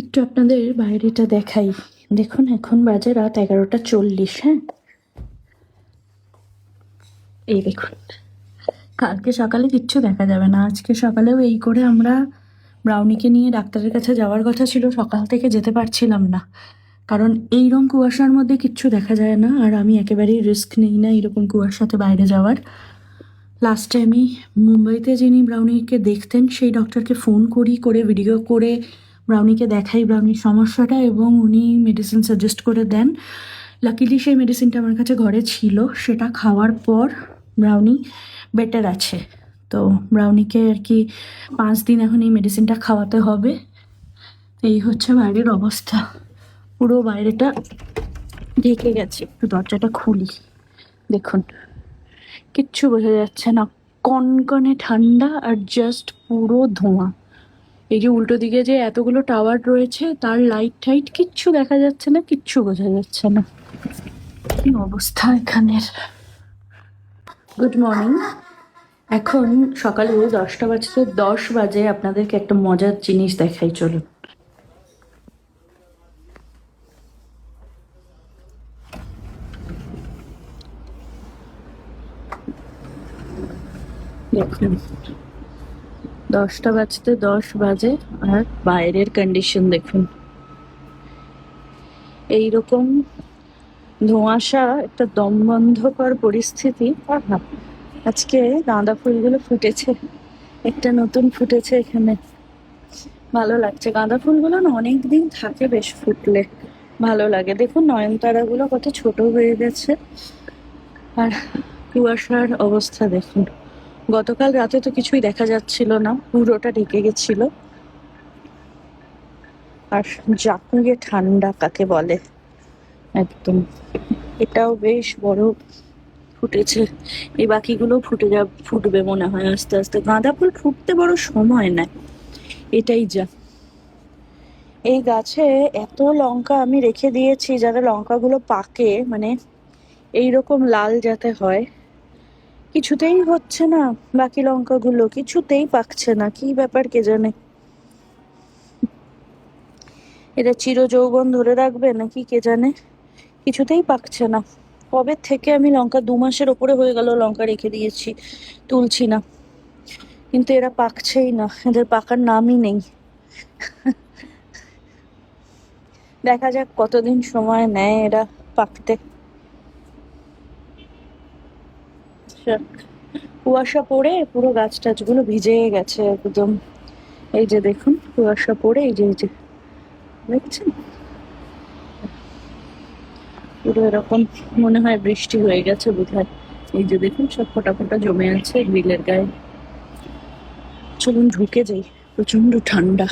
একটু আপনাদের বাইরেটা দেখাই। দেখুন, এখন বাজে রাত এগারোটা চল্লিশ হ্যাঁ? এই দেখুন, কালকে সকালে কিচ্ছু দেখা যাবে না। আজকে সকালেও এই করে আমরা ব্রাউনিকে নিয়ে ডাক্তারের কাছে যাওয়ার কথা ছিল, সকাল থেকে যেতে পারছিলাম না। কারণ এইরকম কুয়াশার মধ্যে কিচ্ছু দেখা যায় না, আর আমি একেবারেই রিস্ক নেই না এরকম কুয়াশাতে বাইরে যাওয়ার। লাস্টে আমি মুম্বাইতে যিনি ব্রাউনিকে দেখতেন, সেই ডক্টরকে ফোন করি, করে ভিডিও করে ব্রাউনিকে দেখাই ব্রাউনির সমস্যাটা এবং উনি মেডিসিন সাজেস্ট করে দেন। লাকিলি সেই মেডিসিনটা আমার কাছে ঘরে ছিল। সেটা খাওয়ার পর ব্রাউনি বেটার আছে। তো ব্রাউনিকে আর কি পাঁচ দিন এখন এই মেডিসিনটা খাওয়াতে হবে। এই হচ্ছে বাইরের অবস্থা। পুরো বাইরেটা ঢেকে গেছে। একটু দরজাটা খুলি। দেখুন। কিচ্ছু বোঝা যাচ্ছে না। কনকনে ঠান্ডা আর জাস্ট পুরো ধোঁয়া। এই যে উল্টো দিকে যে এতগুলো টাওয়ার রয়েছে, তার লাইট টাইট কিচ্ছু দেখা যাচ্ছে না, কিচ্ছু বোঝা যাচ্ছে না। কি অবস্থা এখানের? গুড মর্নিং এখন সকালে দশটা বাজতে দশ বাজে, আপনাদেরকে একটা মজার জিনিস দেখাই, চলুন। দেখুন। দশটা বাজতে দশ বাজে, আর বাইরের কন্ডিশন দেখুন। এইরকম ধোঁয়াশা, একটা দমবন্ধকর পরিস্থিতি। আজকে গাঁদা ফুলগুলো ফুটেছে। একটা নতুন ফুটেছে এখানে। ভালো লাগছে। গাঁদা ফুলগুলো না অনেক দিন থাকে বেশ ফুটলে। ভালো লাগে। দেখুন নয়নতারাগুলো কত ছোট হয়ে গেছে। আর কুয়াশার অবস্থা দেখুন। গতকাল রাতে তো কিছুই দেখা যাচ্ছিল না, পুরোটা ঢেকে গেছিল। আর জাকুয়ে ঠান্ডা কাকে বলে? একদম। এটাও বেশ বড় ফুটেছে। এই বাকিগুলো ফুটে যা, ফুটবে মনে হয় আস্তে আস্তে। গাঁদা ফুল ফুটতে বড় সময় নেয়। এটাই যা। এই গাছে এত লঙ্কা আমি রেখে দিয়েছি, যাতে লঙ্কাগুলো পাকে মানে এইরকম লাল যাতে হয়। কিছুতেই হচ্ছে না। বাকি লঙ্কাগুলো কিছুতেই পাকছে না। কি ব্যাপার কে জানে? এটা চির যৌবন ধরে রাখবে নাকি কে জানে? কিছুতেই পাকছে না। কবে থেকে আমি লঙ্কা দু মাসের ওপরে হয়ে গেল লঙ্কা রেখে দিয়েছি, তুলছি না। কিন্তু এরা পাকছেই না। এদের পাকার নামই নেই। দেখা যাক কতদিন সময় নেয় এরা পাকতে যাক, কুয়াশা পড়ে পুরো গাছ টাছগুলো ভিজে গেছে একদম। এই যে দেখুন, কুয়াশা পড়ে, এই যে এই যে। দেখছেন? পুরো এরকম মনে হয় বৃষ্টি হয়ে গেছে বোধহয়। এই যে দেখুন, সব ফোটা ফোটা জমে আছে গ্রিলের গায়ে। চলুন ঢুকে যাই প্রচণ্ড ঠান্ডা।